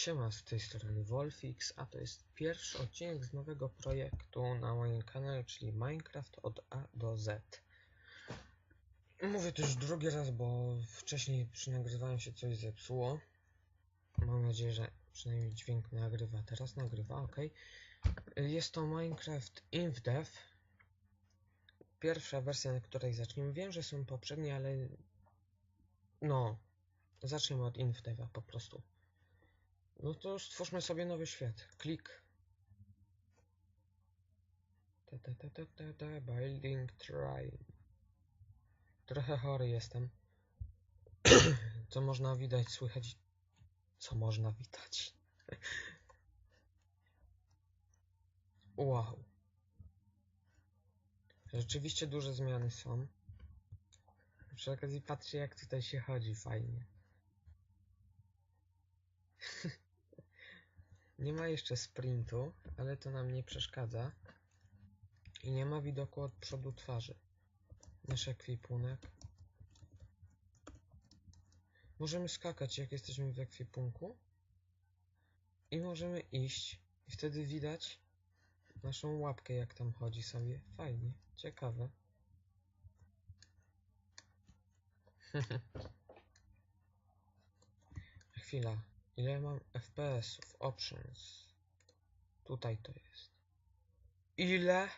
Siema, z tej strony Wolfix, a to jest pierwszy odcinek z nowego projektu na moim kanale, czyli Minecraft od A do Z. Mówię to już drugi raz, bo wcześniej przy nagrywaniu się coś zepsuło. Mam nadzieję, że przynajmniej dźwięk nagrywa. Teraz nagrywa, ok. Jest to Minecraft InfDev. Pierwsza wersja, na której zaczniemy. Wiem, że są poprzednie, ale... No, zaczniemy od InfDeva po prostu. No to stwórzmy sobie nowy świat. Klik. Ta, ta, ta, ta, ta, ta, building try. Trochę chory jestem. Co można widać, słychać. Co można widać. Wow. Rzeczywiście duże zmiany są. Przy okazji patrzcie jak tutaj się chodzi fajnie. Nie ma jeszcze sprintu, ale to nam nie przeszkadza. I nie ma widoku od przodu twarzy. Nasz ekwipunek. Możemy skakać jak jesteśmy w ekwipunku. I możemy iść. I wtedy widać naszą łapkę jak tam chodzi sobie. Fajnie, ciekawe. Chwila. Ile mam FPS-ów? Options. Tutaj to jest. Ile?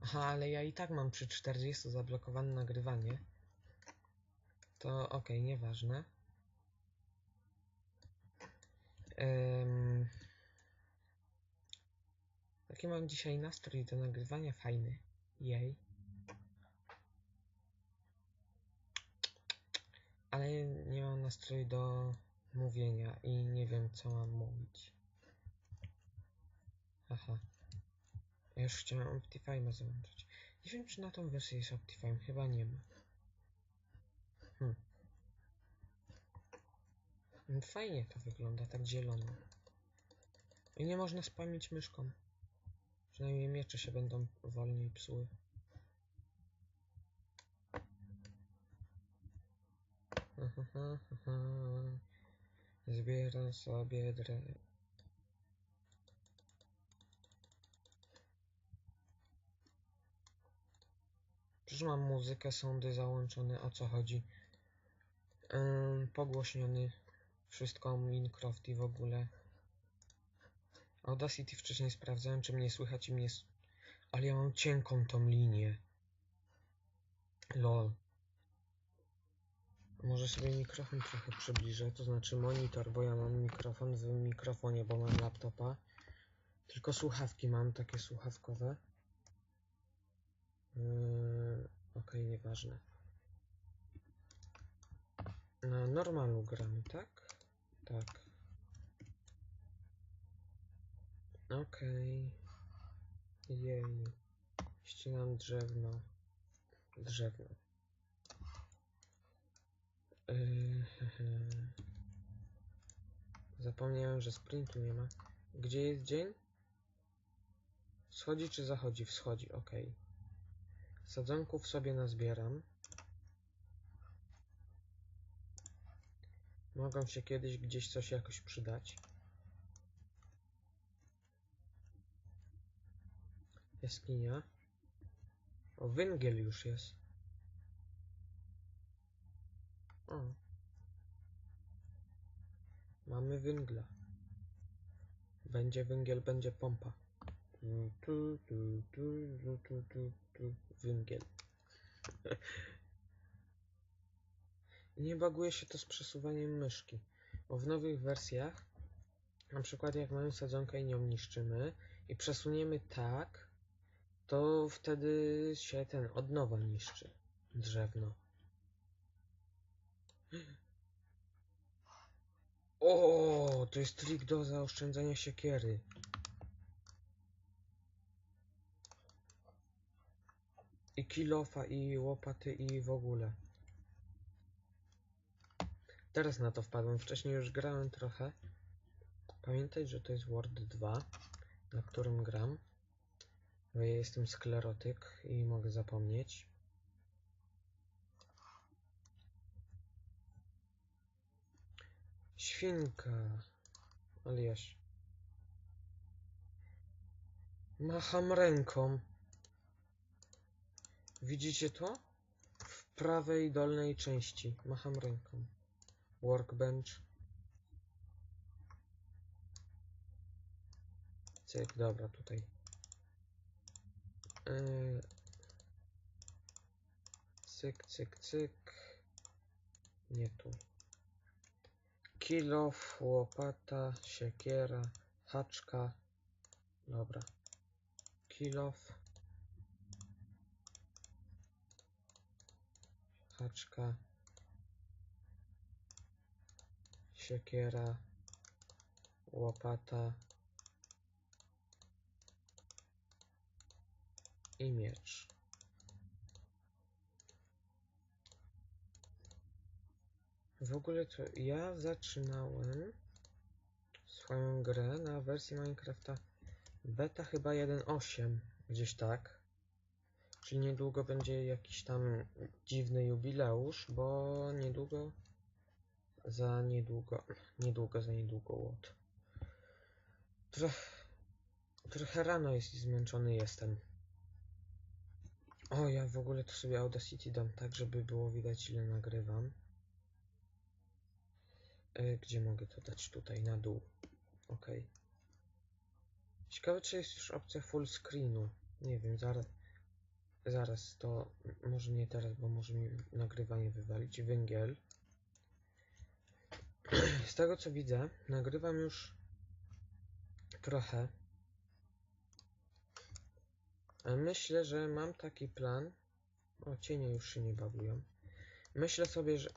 Aha, ale ja i tak mam przy 40 zablokowane nagrywanie. To ok, nieważne. Um, taki mam dzisiaj nastrój do nagrywania fajny. Jej. Ale nie mam nastroju do mówienia i nie wiem co mam mówić. Aha. Ja już chciałem Optifime'a załączyć. Nie wiem czy na tą wersję jest Optifine, chyba nie ma. Hmm. Fajnie to wygląda, tak zielono. I nie można spamić myszką. Przynajmniej miecze się będą wolniej psuły. Zbieram sobie dre... Przecież mam muzykę, sądy załączone, o co chodzi? Ym, pogłośniony, wszystko Minecraft i w ogóle. Audacity wcześniej sprawdzałem, czy mnie słychać i mnie... Ale ja mam cienką tą linię. LOL. Może sobie mikrofon trochę przybliżę, to znaczy monitor, bo ja mam mikrofon w mikrofonie, bo mam laptopa. Tylko słuchawki mam, takie słuchawkowe. Yy, ok, nieważne. Na normalu gramy, tak? Tak. Ok. Jej. Ścinam drzewno. Drzewno. Yy, Zapomniałem, że sprintu nie ma. Gdzie jest dzień? Wschodzi czy zachodzi? Wschodzi, ok. Sadzonków sobie nazbieram. Mogą się kiedyś gdzieś coś jakoś przydać. Jaskinia. O, węgiel już jest. O. Mamy węgla. Będzie węgiel, będzie pompa. Tu, tu, tu, tu, tu, tu, tu. Węgiel. Nie baguje się to z przesuwaniem myszki, bo w nowych wersjach, na przykład jak mamy sadzonkę i nią niszczymy i przesuniemy tak, to wtedy się ten od nowa niszczy drzewno. O, to jest trik do zaoszczędzania siekiery. I kilofa, i łopaty, i w ogóle. Teraz na to wpadłem. Wcześniej już grałem trochę. Pamiętaj, że to jest Word 2, na którym gram. Bo ja jestem sklerotyk i mogę zapomnieć. Świnka. Aliaś. Macham ręką. Widzicie to? W prawej dolnej części. Macham ręką. Workbench. Cyk, dobra, tutaj. Yy. Cyk, cyk, cyk. Nie tu. Kilof, łopata, siekiera, haczka. Dobra. Kilof. Haczka. Siekiera. Łopata. I miecz. W ogóle to ja zaczynałem swoją grę na wersji Minecrafta beta chyba 1.8, gdzieś tak. Czyli niedługo będzie jakiś tam dziwny jubileusz, bo niedługo za niedługo, niedługo za niedługo łot. Trochę, trochę rano jest i zmęczony jestem. O, ja w ogóle to sobie Audacity dam tak, żeby było widać ile nagrywam. E, Gdzie mogę to dać? Tutaj, na dół. Ok. Ciekawe, czy jest już opcja full screenu. Nie wiem, zaraz. Zaraz to. Może nie teraz, bo może mi nagrywanie wywalić. Węgiel. Z tego co widzę, nagrywam już trochę. Myślę, że mam taki plan. O, cienie już się nie bawią. Myślę sobie, że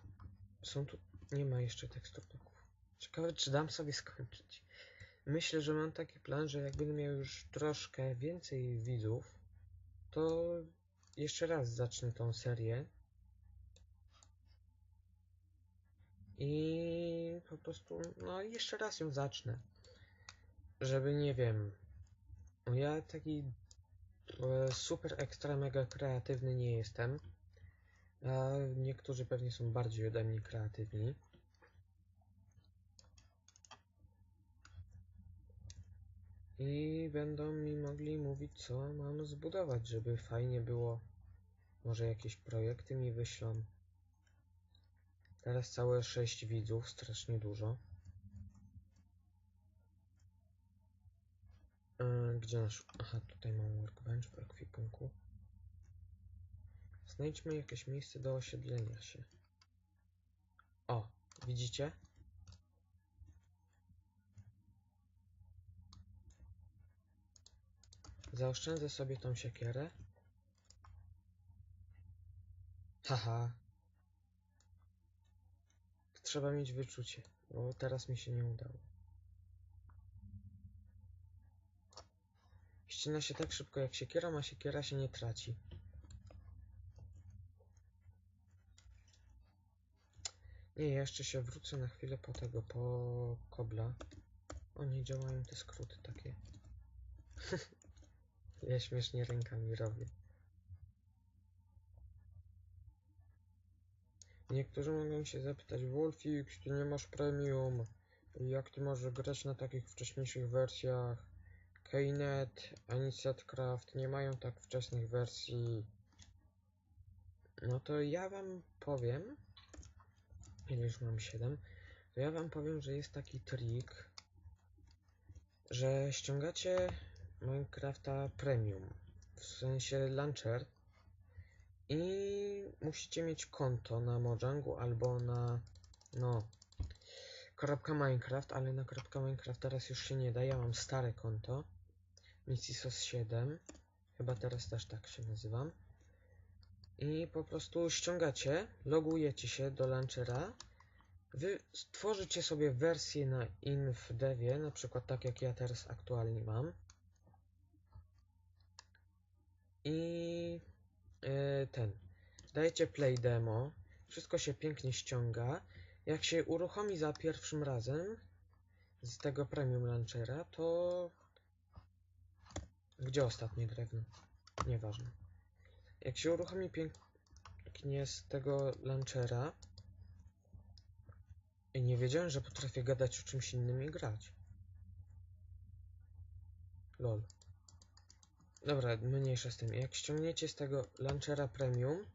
są tu nie ma jeszcze tekstur bloków. Ciekawe, czy dam sobie skończyć. Myślę, że mam taki plan, że jak będę miał już troszkę więcej widzów, to jeszcze raz zacznę tą serię. I po prostu, no jeszcze raz ją zacznę. Żeby, nie wiem, ja taki e, super ekstra mega kreatywny nie jestem. A niektórzy pewnie są bardziej ode mnie kreatywni. I będą mi mogli mówić, co mam zbudować, żeby fajnie było. Może jakieś projekty mi wyślą. Teraz całe 6 widzów, strasznie dużo. Yy, gdzie nasz... Aha, tutaj mam workbench w ekwipunku. Znajdźmy jakieś miejsce do osiedlenia się. O, widzicie? Zaoszczędzę sobie tą siekierę. Haha. Trzeba mieć wyczucie, bo teraz mi się nie udało. Ścina się tak szybko jak siekiera, a siekiera się nie traci. Nie, jeszcze się wrócę na chwilę po tego, po kobla. O, nie działają te skróty takie. ja śmiesznie rękami robię. Niektórzy mogą się zapytać, Wolfix, ty nie masz premium. Jak ty możesz grać na takich wcześniejszych wersjach? Knet ani Setcraft nie mają tak wczesnych wersji. No to ja wam powiem, ile już mam 7, to ja wam powiem, że jest taki trik, że ściągacie Minecrafta Premium, w sensie Launcher i musicie mieć konto na Mojangu albo na, no, kropka Minecraft, ale na kropka Minecraft teraz już się nie da, ja mam stare konto, Misisos 7, chyba teraz też tak się nazywam. I po prostu ściągacie, logujecie się do launchera, wy stworzycie sobie wersję na infdevie, na przykład tak jak ja teraz aktualnie mam. I yy, ten, dajecie play demo, wszystko się pięknie ściąga. Jak się uruchomi za pierwszym razem z tego premium launchera, to gdzie ostatnie drewno? Nieważne. Jak się uruchomi pięknie z tego launchera, I nie wiedziałem, że potrafię gadać o czymś innym i grać. Lol. Dobra, mniejsza z tym. Jak ściągniecie z tego launchera premium,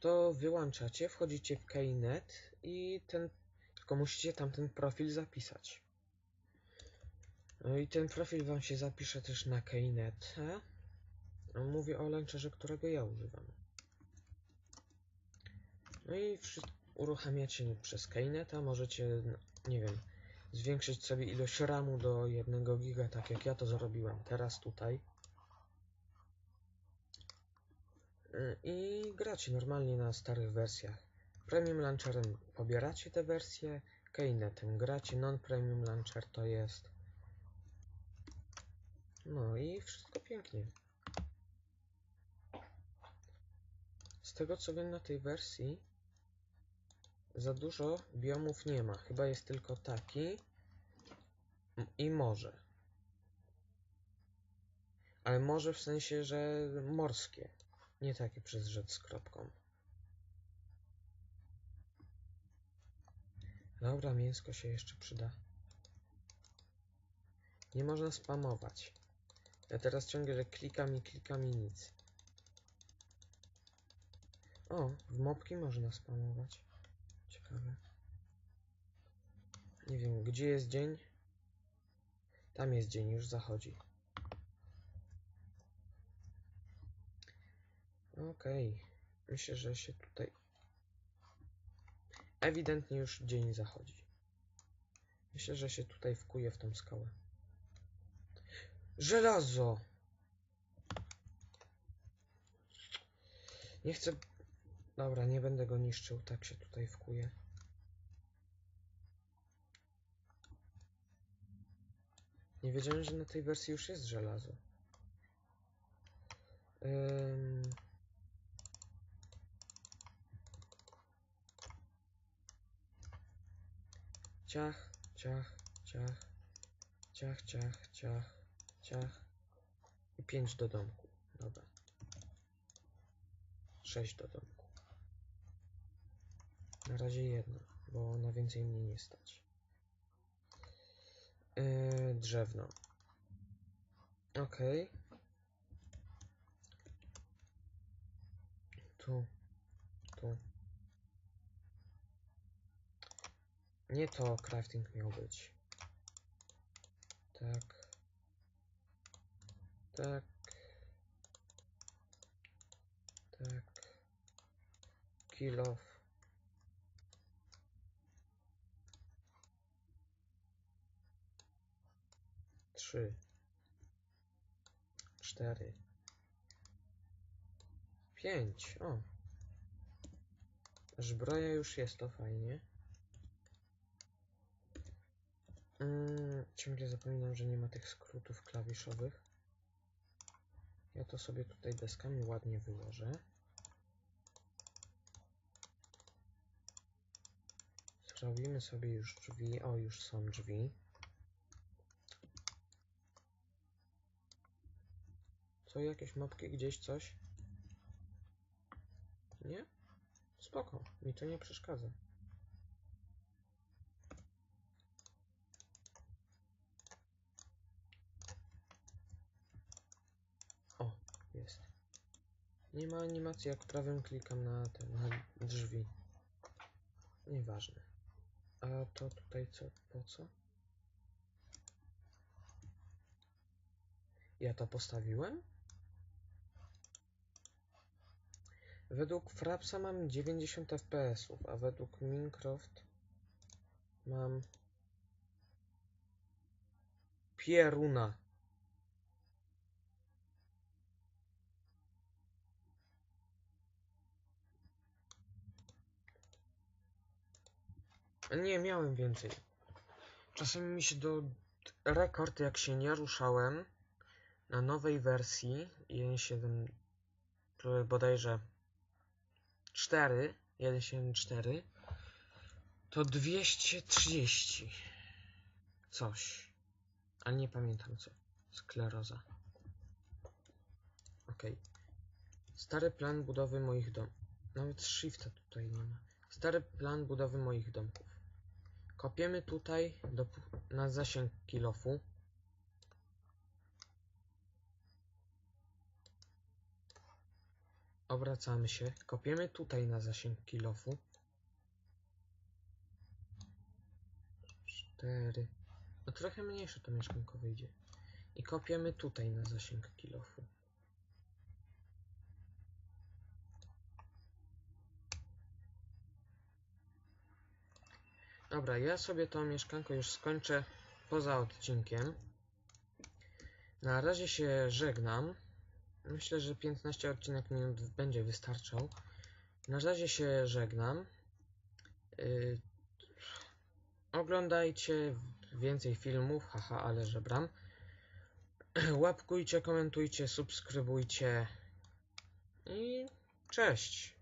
to wyłączacie, wchodzicie w Keynet i ten... Tylko musicie tam ten profil zapisać. No i ten profil wam się zapisze też na Keynet. Mówię o launcherze, którego ja używam. No i uruchamiacie przez Keyneta, możecie, nie wiem, zwiększyć sobie ilość RAMu do 1 giga, tak jak ja to zrobiłem teraz tutaj. I gracie normalnie na starych wersjach. Premium Launcherem pobieracie te wersje, Keynetem gracie, non-premium launcher to jest. No i wszystko pięknie. Tego co wiem na tej wersji za dużo biomów nie ma. Chyba jest tylko taki i morze. Ale morze w sensie, że morskie. Nie takie przez rzecz z kropką. Dobra, mięsko się jeszcze przyda. Nie można spamować. Ja teraz ciągle klikam i klikam i nic. O, w mopki można spamować. Ciekawe. Nie wiem, gdzie jest dzień? Tam jest dzień, już zachodzi. Okej. Okay. Myślę, że się tutaj... Ewidentnie już dzień zachodzi. Myślę, że się tutaj wkuje w tą skałę. Żelazo! Nie chcę Dobra, nie będę go niszczył, tak się tutaj wkuje. Nie wiedziałem, że na tej wersji już jest żelazo. Um... Ciach, ciach, ciach, ciach, ciach, ciach, ciach i pięć do domku. Dobra. Sześć do domku. Na razie jedno, bo na więcej mnie nie stać. Yy, drzewno. Ok. Tu. Tu. Nie to crafting miał być. Tak. Tak. Tak. Kill off. Trzy, cztery, pięć. O. Zbroja już jest, to fajnie. Mm, ciągle zapominam, że nie ma tych skrótów klawiszowych. Ja to sobie tutaj deskami ładnie wyłożę. Zrobimy sobie już drzwi. O, już są drzwi. Co, jakieś mapki gdzieś, coś? Nie? Spoko, mi to nie przeszkadza. O, jest. Nie ma animacji, jak prawym klikam na te na drzwi. Nieważne. A to tutaj co? Po co? Ja to postawiłem? Według Frapsa mam 90 fps, a według Minecraft mam Pieruna. Nie, miałem więcej. Czasem mi się do rekord, jak się nie ruszałem na nowej wersji 1.7 bodajże 4, 174 to 230 coś, ale nie pamiętam co. Skleroza. Ok. Stary plan budowy moich domów. Nawet shifta tutaj nie ma. Stary plan budowy moich domków. Kopiemy tutaj do, na zasięg kilofu. Obracamy się, kopiemy tutaj na zasięg kilofu. 4. No trochę mniejsze to mieszkanko wyjdzie. I kopiemy tutaj na zasięg kilofu. Dobra, ja sobie to mieszkanko już skończę poza odcinkiem. Na razie się żegnam. Myślę, że 15 odcinek minut będzie wystarczał. Na razie się żegnam. Yy, oglądajcie więcej filmów, haha, ale żebram. Łapkujcie, komentujcie, subskrybujcie i cześć.